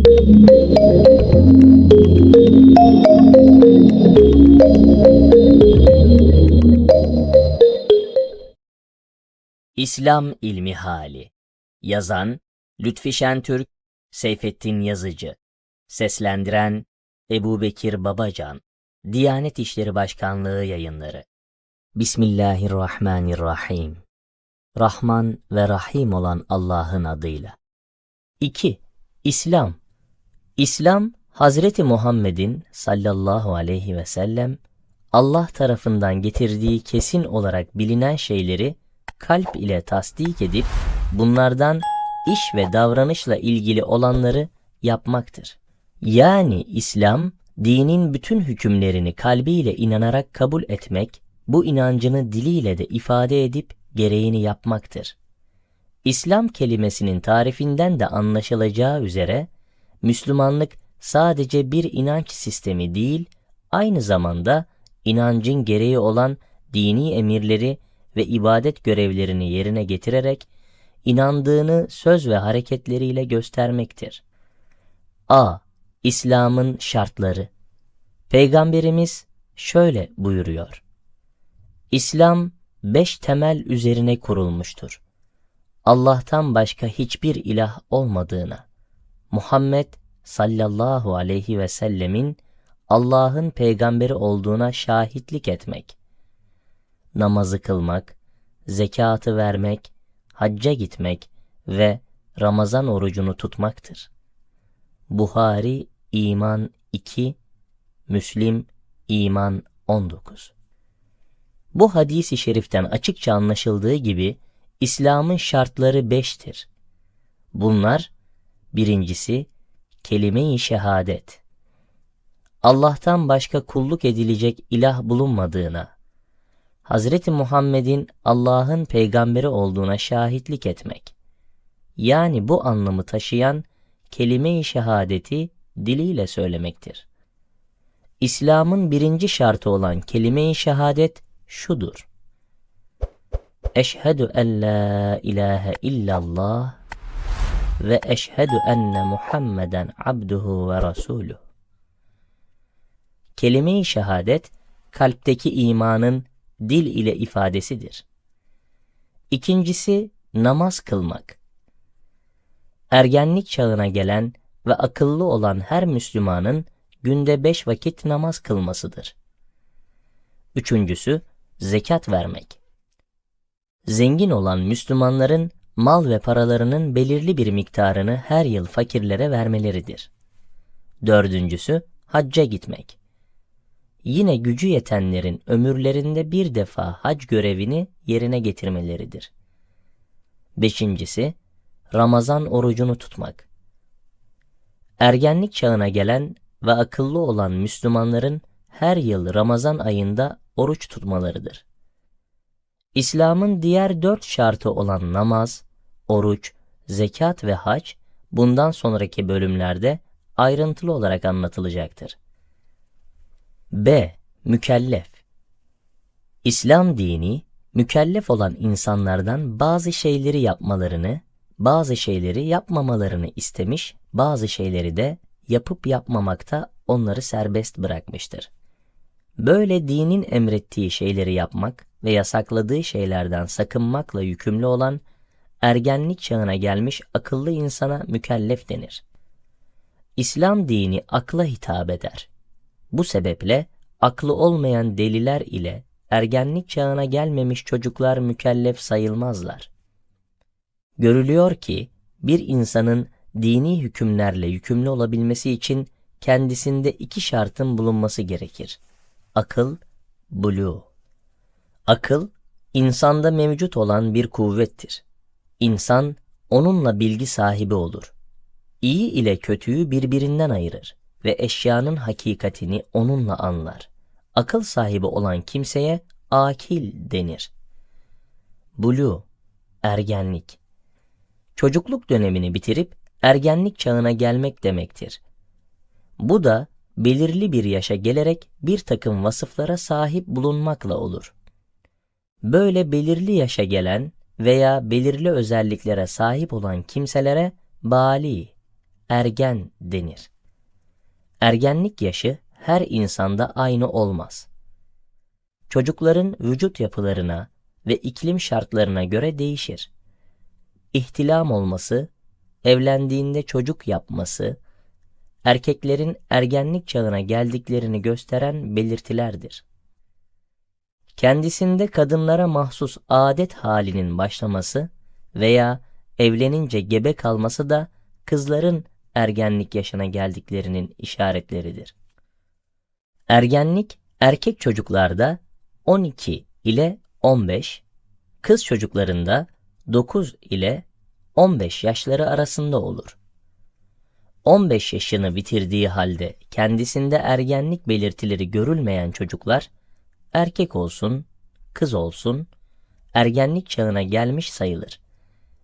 İslam İlmi Hali. Yazan Lütfi Şentürk, Seyfettin Yazıcı. Seslendiren Ebu Bekir Babacan. Diyanet İşleri Başkanlığı Yayınları. Bismillahirrahmanirrahim. Rahman ve Rahim olan Allah'ın adıyla. 2. İslam İslam, Hazreti Muhammed'in sallallahu aleyhi ve sellem Allah tarafından getirdiği kesin olarak bilinen şeyleri kalp ile tasdik edip bunlardan iş ve davranışla ilgili olanları yapmaktır. Yani İslam, dinin bütün hükümlerini kalbiyle inanarak kabul etmek, bu inancını diliyle de ifade edip gereğini yapmaktır. İslam kelimesinin tarifinden de anlaşılacağı üzere, Müslümanlık sadece bir inanç sistemi değil, aynı zamanda inancın gereği olan dini emirleri ve ibadet görevlerini yerine getirerek inandığını söz ve hareketleriyle göstermektir. A. İslam'ın şartları Peygamberimiz şöyle buyuruyor. İslam beş temel üzerine kurulmuştur. Allah'tan başka hiçbir ilah olmadığına, Muhammed sallallahu aleyhi ve sellemin Allah'ın peygamberi olduğuna şahitlik etmek, namazı kılmak, zekatı vermek, hacca gitmek ve Ramazan orucunu tutmaktır. Buhari İman 2, Müslim İman 19 Bu hadisi şeriften açıkça anlaşıldığı gibi İslam'ın şartları beştir. Bunlar, birincisi, kelime-i şehadet. Allah'tan başka kulluk edilecek ilah bulunmadığına, Hazreti Muhammed'in Allah'ın peygamberi olduğuna şahitlik etmek. Yani bu anlamı taşıyan kelime-i şehadeti diliyle söylemektir. İslam'ın birinci şartı olan kelime-i şehadet şudur. Eşhedü en la ilahe illallah ve eşhedü enne Muhammeden abduhu ve rasuluh. Kelime-i şehadet kalpteki imanın dil ile ifadesidir. İkincisi namaz kılmak. Ergenlik çağına gelen ve akıllı olan her Müslümanın günde beş vakit namaz kılmasıdır. Üçüncüsü zekat vermek. Zengin olan Müslümanların mal ve paralarının belirli bir miktarını her yıl fakirlere vermeleridir. Dördüncüsü hacca gitmek yine gücü yetenlerin ömürlerinde bir defa hac görevini yerine getirmeleridir. Beşincisi, Ramazan orucunu tutmak. Ergenlik çağına gelen ve akıllı olan Müslümanların her yıl Ramazan ayında oruç tutmalarıdır. İslam'ın diğer dört şartı olan namaz, oruç, zekat ve hac bundan sonraki bölümlerde ayrıntılı olarak anlatılacaktır. B. Mükellef İslam dini, mükellef olan insanlardan bazı şeyleri yapmalarını, bazı şeyleri yapmamalarını istemiş, bazı şeyleri de yapıp yapmamakta onları serbest bırakmıştır. Böyle dinin emrettiği şeyleri yapmak ve yasakladığı şeylerden sakınmakla yükümlü olan ergenlik çağına gelmiş akıllı insana mükellef denir. İslam dini akla hitap eder. Bu sebeple aklı olmayan deliler ile ergenlik çağına gelmemiş çocuklar mükellef sayılmazlar. Görülüyor ki bir insanın dini hükümlerle yükümlü olabilmesi için kendisinde iki şartın bulunması gerekir. Akıl, bulu. Akıl, insanda mevcut olan bir kuvvettir. İnsan, onunla bilgi sahibi olur. İyi ile kötüyü birbirinden ayırır ve eşyanın hakikatini onunla anlar. Akıl sahibi olan kimseye akil denir. Bulu, ergenlik. Çocukluk dönemini bitirip ergenlik çağına gelmek demektir. Bu da belirli bir yaşa gelerek bir takım vasıflara sahip bulunmakla olur. Böyle belirli yaşa gelen veya belirli özelliklere sahip olan kimselere bali, ergen denir. Ergenlik yaşı her insanda aynı olmaz. Çocukların vücut yapılarına ve iklim şartlarına göre değişir. İhtilam olması, evlendiğinde çocuk yapması, erkeklerin ergenlik çağına geldiklerini gösteren belirtilerdir. Kendisinde kadınlara mahsus adet halinin başlaması veya evlenince gebe kalması da kızların ergenlik yaşına geldiklerinin işaretleridir. Ergenlik erkek çocuklarda 12 ile 15, kız çocuklarında 9 ile 15 yaşları arasında olur. 15 yaşını bitirdiği halde kendisinde ergenlik belirtileri görülmeyen çocuklar erkek olsun, kız olsun ergenlik çağına gelmiş sayılır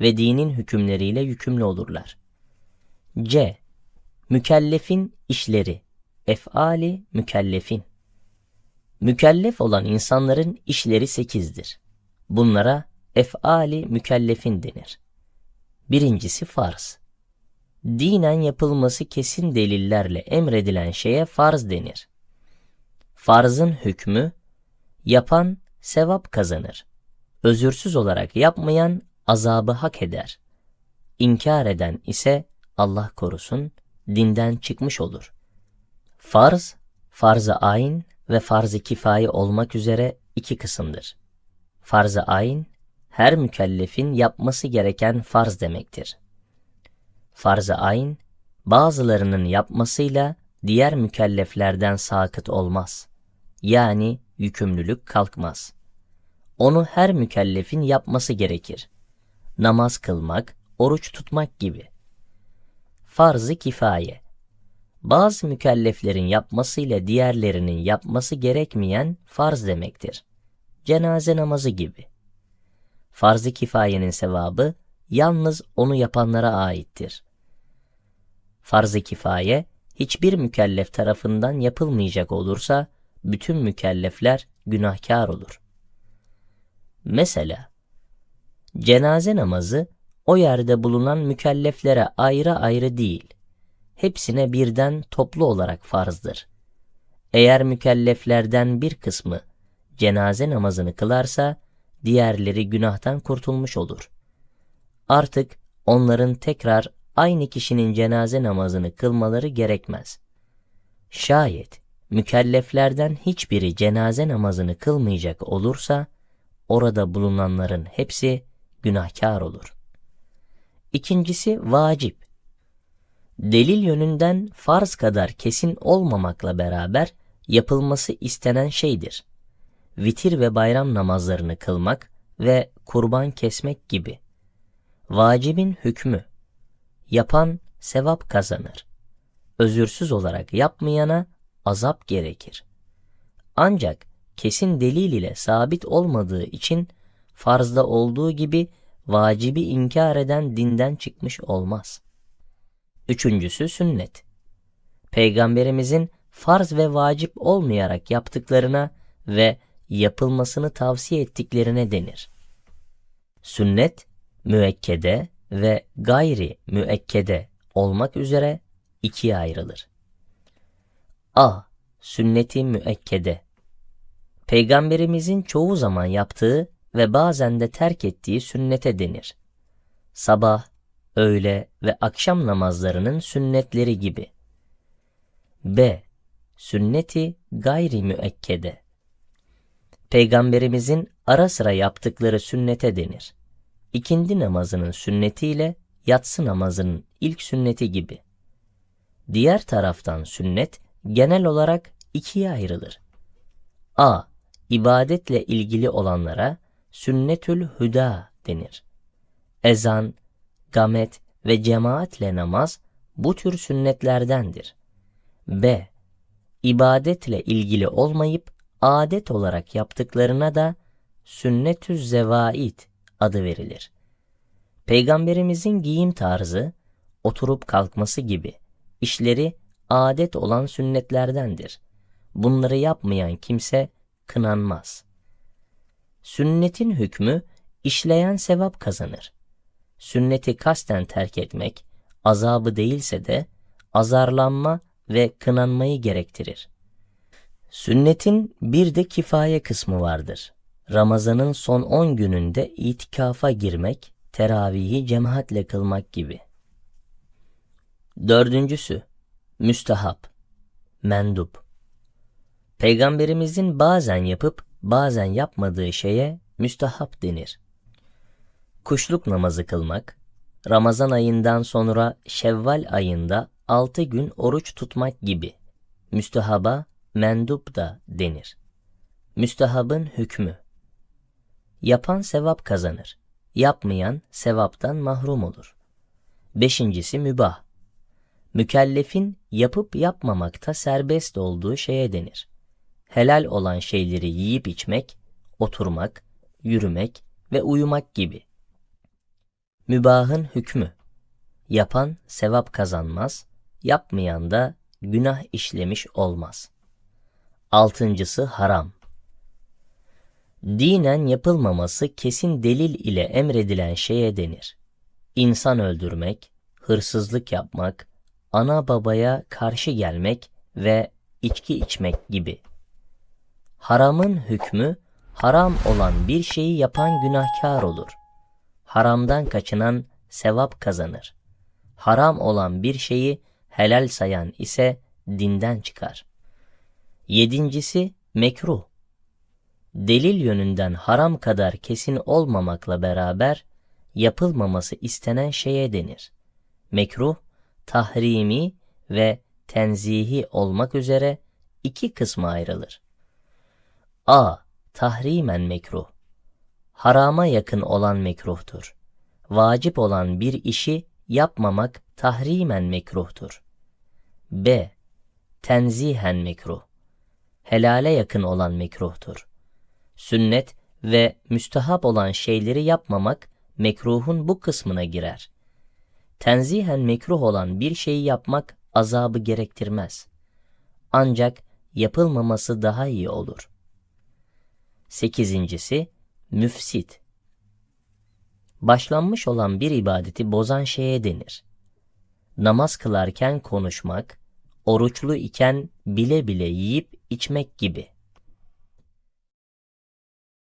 ve dinin hükümleriyle yükümlü olurlar. C. Mükellefin işleri Efali mükellefin Mükellef olan insanların işleri sekizdir. Bunlara efali mükellefin denir. Birincisi farz. Dinen yapılması kesin delillerle emredilen şeye farz denir. Farzın hükmü, yapan sevap kazanır. Özürsüz olarak yapmayan azabı hak eder. İnkar eden ise Allah korusun dinden çıkmış olur. Farz, farz-ı ayn ve farz-ı kifaye olmak üzere iki kısımdır. Farz-ı ayn, her mükellefin yapması gereken farz demektir. Farz-ı ayn, bazılarının yapmasıyla diğer mükelleflerden sakıt olmaz. Yani yükümlülük kalkmaz. Onu her mükellefin yapması gerekir. Namaz kılmak, oruç tutmak gibi. Farz-ı kifaye bazı mükelleflerin yapmasıyla diğerlerinin yapması gerekmeyen farz demektir. Cenaze namazı gibi. Farz-ı kifayenin sevabı yalnız onu yapanlara aittir. Farz-ı kifaye hiçbir mükellef tarafından yapılmayacak olursa bütün mükellefler günahkar olur. Mesela cenaze namazı o yerde bulunan mükelleflere ayrı ayrı değil, hepsine birden toplu olarak farzdır. Eğer mükelleflerden bir kısmı cenaze namazını kılarsa, diğerleri günahtan kurtulmuş olur. Artık onların tekrar aynı kişinin cenaze namazını kılmaları gerekmez. Şayet mükelleflerden hiçbiri cenaze namazını kılmayacak olursa, orada bulunanların hepsi günahkar olur. İkincisi vacip. Delil yönünden farz kadar kesin olmamakla beraber yapılması istenen şeydir. Vitir ve bayram namazlarını kılmak ve kurban kesmek gibi. Vacibin hükmü. Yapan sevap kazanır. Özürsüz olarak yapmayana azap gerekir. Ancak kesin delil ile sabit olmadığı için farzda olduğu gibi vacibi inkar eden dinden çıkmış olmaz. Üçüncüsü sünnet. Peygamberimizin farz ve vacip olmayarak yaptıklarına ve yapılmasını tavsiye ettiklerine denir. Sünnet, müekkede ve gayri müekkede olmak üzere ikiye ayrılır. A. Sünneti müekkede Peygamberimizin çoğu zaman yaptığı ve bazen de terk ettiği sünnete denir. Sabah, öğle ve akşam namazlarının sünnetleri gibi. B. Sünneti gayri müekkede. Peygamberimizin ara sıra yaptıkları sünnete denir. İkindi namazının sünnetiyle yatsı namazının ilk sünneti gibi. Diğer taraftan sünnet genel olarak ikiye ayrılır. A. İbadetle ilgili olanlara sünnetül hüda denir. Ezan, gamet ve cemaatle namaz bu tür sünnetlerdendir. B. İbadetle ilgili olmayıp adet olarak yaptıklarına da sünnetü zevait adı verilir. Peygamberimizin giyim tarzı, oturup kalkması gibi işleri adet olan sünnetlerdendir. Bunları yapmayan kimse kınanmaz. Sünnetin hükmü işleyen sevap kazanır sünneti kasten terk etmek, azabı değilse de azarlanma ve kınanmayı gerektirir. Sünnetin bir de kifaye kısmı vardır. Ramazanın son 10 gününde itikafa girmek, teravihi cemaatle kılmak gibi. Dördüncüsü, müstehap, mendup. Peygamberimizin bazen yapıp bazen yapmadığı şeye müstehap denir. Kuşluk namazı kılmak, Ramazan ayından sonra Şevval ayında 6 gün oruç tutmak gibi. Müstehaba mendup da denir. Müstehabın hükmü. Yapan sevap kazanır. Yapmayan sevaptan mahrum olur. Beşincisi mübah. Mükellefin yapıp yapmamakta serbest olduğu şeye denir. Helal olan şeyleri yiyip içmek, oturmak, yürümek ve uyumak gibi. Mübahın hükmü. Yapan sevap kazanmaz, yapmayan da günah işlemiş olmaz. Altıncısı haram. Dinen yapılmaması kesin delil ile emredilen şeye denir. İnsan öldürmek, hırsızlık yapmak, ana babaya karşı gelmek ve içki içmek gibi. Haramın hükmü, haram olan bir şeyi yapan günahkar olur. Haramdan kaçınan sevap kazanır. Haram olan bir şeyi helal sayan ise dinden çıkar. Yedincisi mekruh. Delil yönünden haram kadar kesin olmamakla beraber yapılmaması istenen şeye denir. Mekruh, tahrimi ve tenzihi olmak üzere iki kısma ayrılır. A. Tahrimen mekruh. Harama yakın olan mekruhtur. Vacip olan bir işi yapmamak tahrimen mekruhtur. B. Tenzihen mekruh. Helale yakın olan mekruhtur. Sünnet ve müstehap olan şeyleri yapmamak mekruhun bu kısmına girer. Tenzihen mekruh olan bir şeyi yapmak azabı gerektirmez. Ancak yapılmaması daha iyi olur. Sekizincisi, müfsit. Başlanmış olan bir ibadeti bozan şeye denir. Namaz kılarken konuşmak, oruçlu iken bile bile yiyip içmek gibi.